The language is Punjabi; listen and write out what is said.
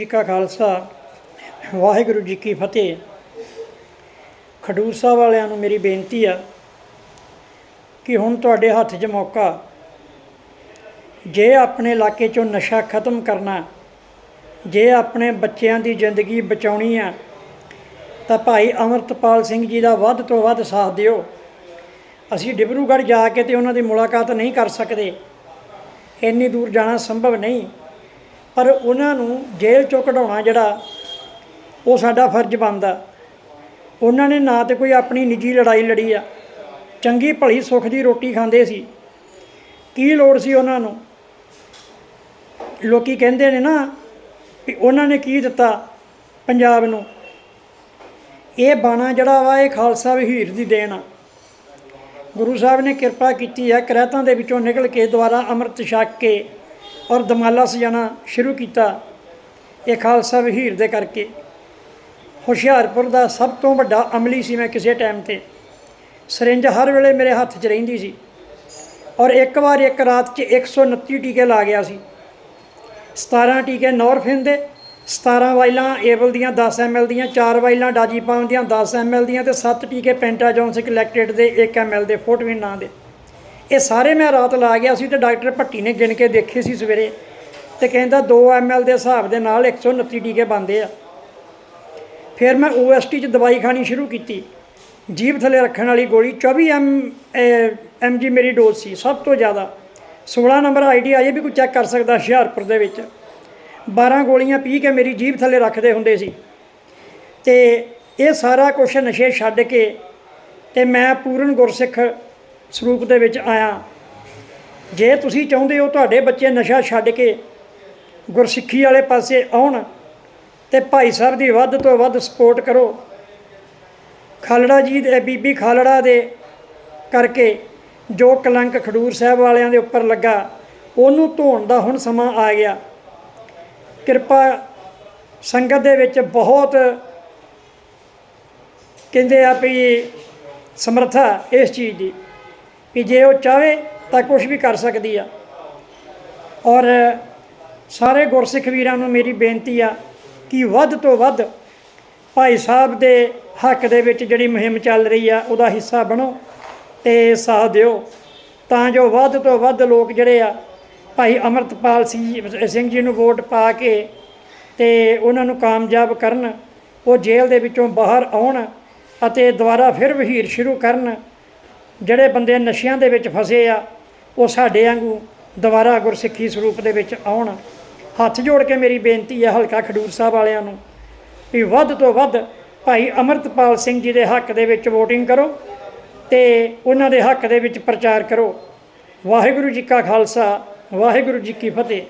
ਜੀ ਕਾ ਖਾਲਸਾ, ਵਾਹਿਗੁਰੂ ਜੀ ਕੀ ਫਤਿਹ। ਖਡੂਰ ਸਾਹਿਬ ਵਾਲਿਆਂ ਨੂੰ ਮੇਰੀ ਬੇਨਤੀ ਆ ਕਿ ਹੁਣ ਤੁਹਾਡੇ ਹੱਥ 'ਚ ਮੌਕਾ। ਜੇ ਆਪਣੇ ਇਲਾਕੇ 'ਚੋਂ ਨਸ਼ਾ ਖਤਮ ਕਰਨਾ, ਜੇ ਆਪਣੇ ਬੱਚਿਆਂ ਦੀ ਜ਼ਿੰਦਗੀ ਬਚਾਉਣੀ ਆ, ਤਾਂ ਭਾਈ ਅਮਰਤਪਾਲ ਸਿੰਘ ਜੀ ਦਾ ਵੱਧ ਤੋਂ ਵੱਧ ਸਾਥ ਦਿਓ। ਅਸੀਂ ਡਿਬਰੂਗੜ੍ਹ ਜਾ ਕੇ ਤੇ ਉਹਨਾਂ ਦੀ ਮੁਲਾਕਾਤ ਨਹੀਂ ਕਰ ਸਕਦੇ। ਇੰਨੀ ਦੂਰ ਜਾਣਾ ਸੰਭਵ ਨਹੀਂ। ਪਰ ਉਹਨਾਂ ਨੂੰ ਜੇਲ੍ਹ ਚੋਂ ਕਢਾਉਣਾ ਜਿਹੜਾ, ਉਹ ਸਾਡਾ ਫਰਜ਼ ਬਣਦਾ। ਉਹਨਾਂ ਨੇ ਨਾ ਤੇ ਕੋਈ ਆਪਣੀ ਨਿੱਜੀ ਲੜਾਈ ਲੜੀ ਆ। ਚੰਗੀ ਭਲੀ ਸੁੱਖ ਦੀ ਰੋਟੀ ਖਾਂਦੇ ਸੀ। ਕੀ ਲੋੜ ਸੀ ਉਹਨਾਂ ਨੂੰ? ਲੋਕੀ ਕਹਿੰਦੇ ਨੇ ਨਾ ਵੀ ਉਹਨਾਂ ਨੇ ਕੀ ਦਿੱਤਾ ਪੰਜਾਬ ਨੂੰ। ਇਹ ਬਾਣਾ ਜਿਹੜਾ ਵਾ, ਇਹ ਖਾਲਸਾ ਵਹੀਰ ਦੀ ਦੇਣ ਆ। ਗੁਰੂ ਸਾਹਿਬ ਨੇ ਕਿਰਪਾ ਕੀਤੀ ਹੈ ਕਰਹਿਤਾਂ ਦੇ ਵਿੱਚੋਂ ਨਿਕਲ ਕੇ ਦੁਆਰਾ ਅੰਮ੍ਰਿਤ ਛਕ ਕੇ ਔਰ ਦਮਾਲਾ ਸਜਾਣਾ ਸ਼ੁਰੂ ਕੀਤਾ। ਇਹ ਖਾਲਸਾ ਵਹੀਰ ਦੇ ਕਰਕੇ। ਹੁਸ਼ਿਆਰਪੁਰ ਦਾ ਸਭ ਤੋਂ ਵੱਡਾ ਅਮਲੀ ਸੀ ਮੈਂ ਕਿਸੇ ਟਾਈਮ ਤੇ। ਸਰਿੰਜ ਹਰ ਵੇਲੇ ਮੇਰੇ ਹੱਥ 'ਚ ਰਹਿੰਦੀ ਸੀ। ਔਰ ਇੱਕ ਵਾਰ ਇੱਕ ਰਾਤ 'ਚ 129 ਟੀਕੇ ਲਾ ਗਿਆ ਸੀ। 17 ਟੀਕੇ ਨੋਰਫਿਨ ਦੇ 17 ਵਾਈਲਾਂ ਏਬਲ ਦੀਆਂ 10 ਐਮਐਲ ਦੀਆਂ 4 ਵਾਈਲਾਂ ਡਾਜੀਪਾਮ ਦੀਆਂ 10 ਐਮਐਲ ਦੀਆਂ ਤੇ 7 ਟੀਕੇ ਪੈਂਟਾਜੋਨਸਿਕ ਲੈਕਟੇਟ ਦੇ 1 ਐਮਐਲ ਦੇ ਫੋਟਵਿਨ ਨਾਂ ਦੇ। ਇਹ ਸਾਰੇ ਮੈਂ ਰਾਤ ਲਾ ਗਿਆ ਸੀ ਤੇ ਡਾਕਟਰ ਭੱਟੀ ਨੇ ਗਿਣ ਕੇ ਦੇਖੇ ਸੀ ਸਵੇਰੇ ਤੇ ਕਹਿੰਦਾ 2 ਐਮਐਲ ਦੇ ਹਿਸਾਬ ਦੇ ਨਾਲ 129 ਟੀਕੇ ਬੰਦੇ ਆ। ਫਿਰ ਮੈਂ ਓਐਸਟੀ 'ਚ ਦਵਾਈ ਖਾਣੀ ਸ਼ੁਰੂ ਕੀਤੀ। ਜੀਭ ਥੱਲੇ ਰੱਖਣ ਵਾਲੀ ਗੋਲੀ 24 ਐਮ ਐਮ ਜੀ ਮੇਰੀ ਡੋਜ਼ ਸੀ, ਸਭ ਤੋਂ ਜ਼ਿਆਦਾ। 16 ਨੰਬਰ ਆਈਡੀ ਅਜੇ ਵੀ ਕੋਈ ਚੈੱਕ ਕਰ ਸਕਦਾ ਹੁਸ਼ਿਆਰਪੁਰ ਦੇ ਵਿੱਚ। 12 ਗੋਲੀਆਂ ਪੀ ਕੇ ਮੇਰੀ ਜੀਭ ਥੱਲੇ ਰੱਖਦੇ ਹੁੰਦੇ ਸੀ। ਤੇ ਇਹ ਸਾਰਾ ਕੁਝ ਨਸ਼ੇ ਛੱਡ ਕੇ ਤੇ ਮੈਂ ਪੂਰਨ ਗੁਰਸਿੱਖ ਸਰੂਪ ਦੇ ਵਿੱਚ ਆਇਆ। ਜੇ ਤੁਸੀਂ ਚਾਹੁੰਦੇ ਹੋ ਤੁਹਾਡੇ ਬੱਚੇ ਨਸ਼ਾ ਛੱਡ ਕੇ ਗੁਰਸਿੱਖੀ ਵਾਲੇ ਪਾਸੇ ਆਉਣ ਤੇ ਭਾਈ ਸਾਹਿਬ ਦੀ ਵੱਧ ਤੋਂ ਵੱਧ ਸਪੋਰਟ ਕਰੋ। ਖਾਲੜਾ ਜੀ ਦੇ, ਬੀਬੀ ਖਾਲੜਾ ਦੇ ਕਰਕੇ ਜੋ ਕਲੰਕ ਖਡੂਰ ਸਾਹਿਬ ਵਾਲਿਆਂ ਦੇ ਉੱਪਰ ਲੱਗਾ, ਉਹਨੂੰ ਧੋਣ ਦਾ ਹੁਣ ਸਮਾਂ ਆ ਗਿਆ। ਕਿਰਪਾ ਸੰਗਤ ਦੇ ਵਿੱਚ ਬਹੁਤ ਕਹਿੰਦੇ ਆ ਵੀ ਸਮਰੱਥਾ ਇਸ ਚੀਜ਼ ਦੀ। ਕਿ ਜੇ ਉਹ ਚਾਵੇ ਤਾਂ ਕੁਝ ਵੀ ਕਰ ਸਕਦੀ ਆ। ਔਰ ਸਾਰੇ ਗੁਰਸਿੱਖ ਵੀਰਾਂ ਨੂੰ ਮੇਰੀ ਬੇਨਤੀ ਆ ਕਿ ਵੱਧ ਤੋਂ ਵੱਧ ਭਾਈ ਸਾਹਿਬ ਦੇ ਹੱਕ ਦੇ ਵਿੱਚ ਜਿਹੜੀ ਮੁਹਿੰਮ ਚੱਲ ਰਹੀ ਆ, ਉਹਦਾ ਹਿੱਸਾ ਬਣੋ ਤੇ ਸਾਥ ਦਿਓ। ਤਾਂ ਜੋ ਵੱਧ ਤੋਂ ਵੱਧ ਲੋਕ ਜਿਹੜੇ ਆ, ਭਾਈ ਅਮਰਤਪਾਲ ਸਿੰਘ ਸਿੰਘ ਜੀ ਨੂੰ ਵੋਟ ਪਾ ਕੇ ਤੇ ਉਹਨਾਂ ਨੂੰ ਕਾਮਯਾਬ ਕਰਨ, ਉਹ ਜੇਲ੍ਹ ਦੇ ਵਿੱਚੋਂ ਬਾਹਰ ਆਉਣ ਅਤੇ ਦੁਬਾਰਾ ਫਿਰ ਵਹੀਰ ਸ਼ੁਰੂ ਕਰਨ ਜਿਹੜੇ ਬੰਦੇ ਨਸ਼ਿਆਂ ਦੇ ਵਿੱਚ ਫਸੇ ਆ, ਉਹ ਸਾਡੇ ਵਾਂਗੂ ਦੁਬਾਰਾ ਗੁਰਸਿੱਖੀ ਸਰੂਪ ਦੇ ਵਿੱਚ ਆਉਣ। ਹੱਥ ਜੋੜ ਕੇ ਮੇਰੀ ਬੇਨਤੀ ਹੈ ਹਲਕਾ ਖਡੂਰ ਸਾਹਿਬ ਵਾਲਿਆਂ ਨੂੰ ਵੀ ਵੱਧ ਤੋਂ ਵੱਧ ਭਾਈ ਅਮਰਤਪਾਲ ਸਿੰਘ ਜੀ ਦੇ ਹੱਕ ਦੇ ਵਿੱਚ VOTING ਕਰੋ ਤੇ ਉਹਨਾਂ ਦੇ ਹੱਕ ਦੇ ਵਿੱਚ ਪ੍ਰਚਾਰ ਕਰੋ। ਵਾਹਿਗੁਰੂ ਜੀ ਕਾ ਖਾਲਸਾ, ਵਾਹਿਗੁਰੂ ਜੀ ਕੀ ਫਤਿਹ।